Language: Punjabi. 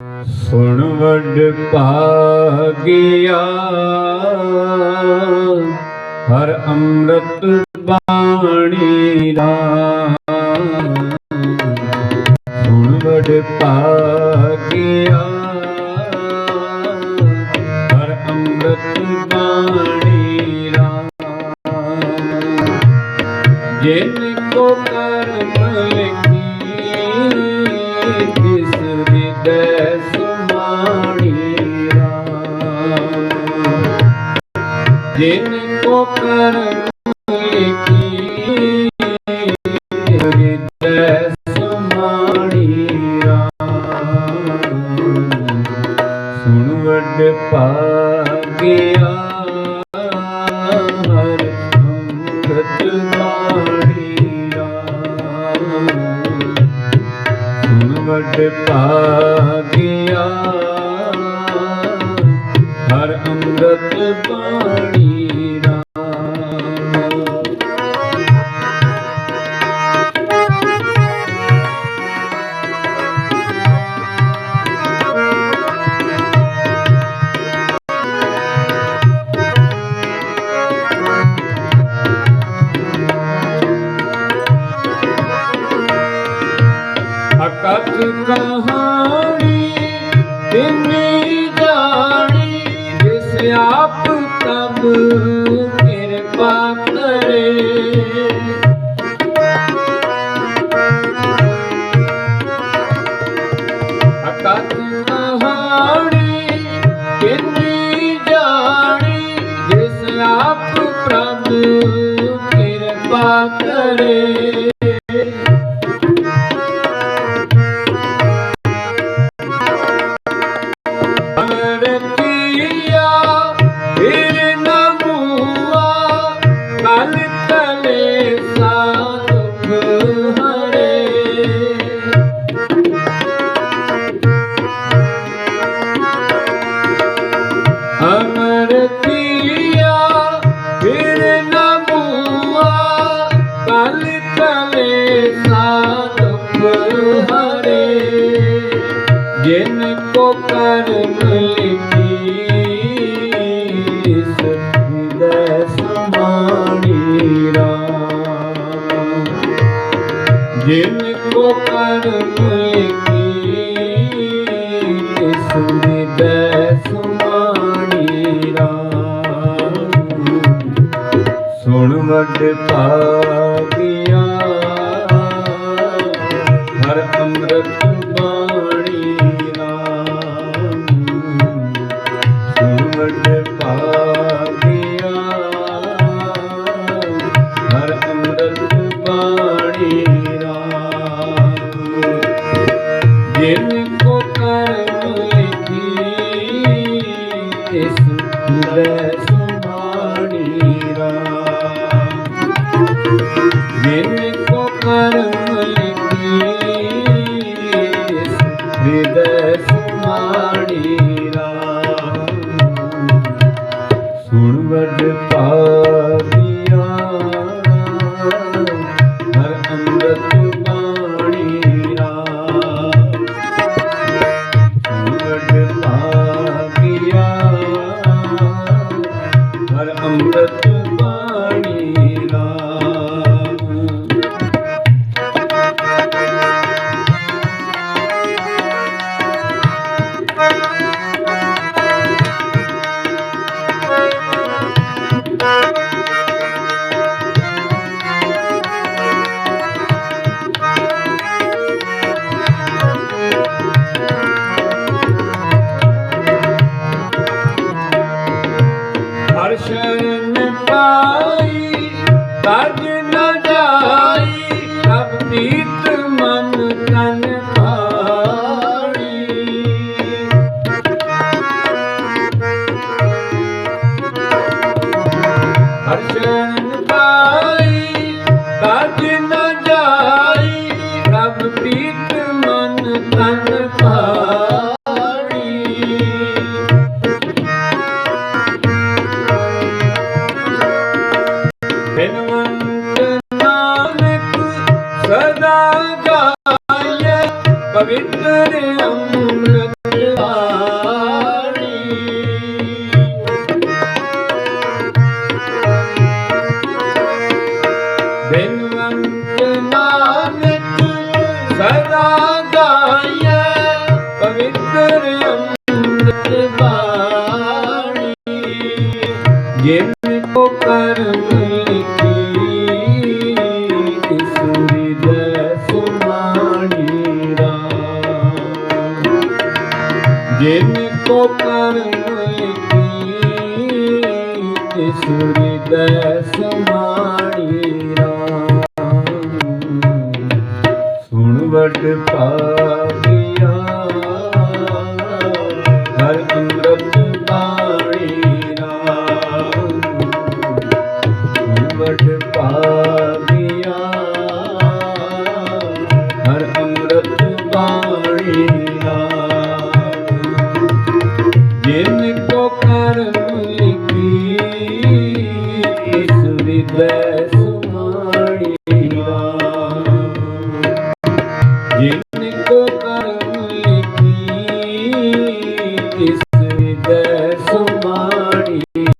ਸੁਣ ਵੱਡ ਭਾਗਿਆ, ਹਰ ਅੰਮ੍ਰਿਤ ਬਾਣੀ ਰਾਮ ਸੁਣ ਵੱਡ ਭਾਗਿਆ, ਹਰ ਅੰਮ੍ਰਿਤ ਬਾਣੀ ਰਾਮ ਜਿਨ ਕੋ ਕਰਮ ਲਿਖੀ ਤਿਸ ਹਿਰਦੈ ਸੁਮਾਣੀ ਰਾਮ ਜਿਨ ਕੋ ਕਰਮ ਲਿਖੀ ਅੰਮ੍ਰਿਤ ਅਕਥ ਕਹਾਣੀ ਤਿੰਨੀ ਜਾਣੀ ਜਿਸ ਆਪ ਪ੍ਰਭ ਕਿਰਪਾ ਕਰੇ। ਜਿਨ ਕੋ ਕਰਮ ਲਿਖੀ ਇਸ ਹਿਰਦੈ ਸਮਾਣੀ ਰਾਮ ਸੁਣ ਵੱਡ ਭਾਗਿਆ ਕੋ ਕਰਮ ਲਿਖੀ, ਇਸ ਹਿਰਦੈ ਸੁਮਾਣੀ ਰਾਮ। ਜਿਨ ਕੋ ਕਰਮ ਲਿਖੀ, ਇਸ ਹਿਰਦੈ ਸੁਮਾਣੀ ਰਾਮ। ਸੁਣ ਵੱਡ ਭਾਗਿਆ ਹਰ ਅੰਮ੍ਰਿਤ ਸ਼ਰਨ ਪਾਈ ਤਜ ਪਵਿੱਤਰ ਅੰਮ੍ਰਿਤ ਵਾਣੀ ਬਿਨਵੰਤ ਸਦਾ ਗਾਇਆ ਪਵਿੱਤਰ ਅੰਮ੍ਰਿਤ ਵਾਣੀ ਸੁਮਾਣੀ ਰਾਮ ਸੁਣ ਵਡ ਭਾਗਿਆ ਹਰ ਅੰਮ੍ਰਿਤ ਬਾਣੀ ਰਾਮ ਸੁਣ ਵਡ ਭਾਗਿਆ ਹਰ ਅੰਮ੍ਰਿਤ ਬਾਣੀ ਰਾਮ ਜਿਨ ਕੋ ਕਰਮ ਲਿਖੀ ਇਸ ਹਿਰਦੈ ਸੁਮਾਣੀ ਰਾਮ ਜਿਨ ਕੋ ਕਰਮ ਲਿਖੀ ਇਸ ਹਿਰਦੈ ਸੁਮਾਣੀ ਰਾਮ ਸੁਣ ਵੜ ਭਾਗਿਆ ਹਰ ਅੰਮ੍ਰਿਤ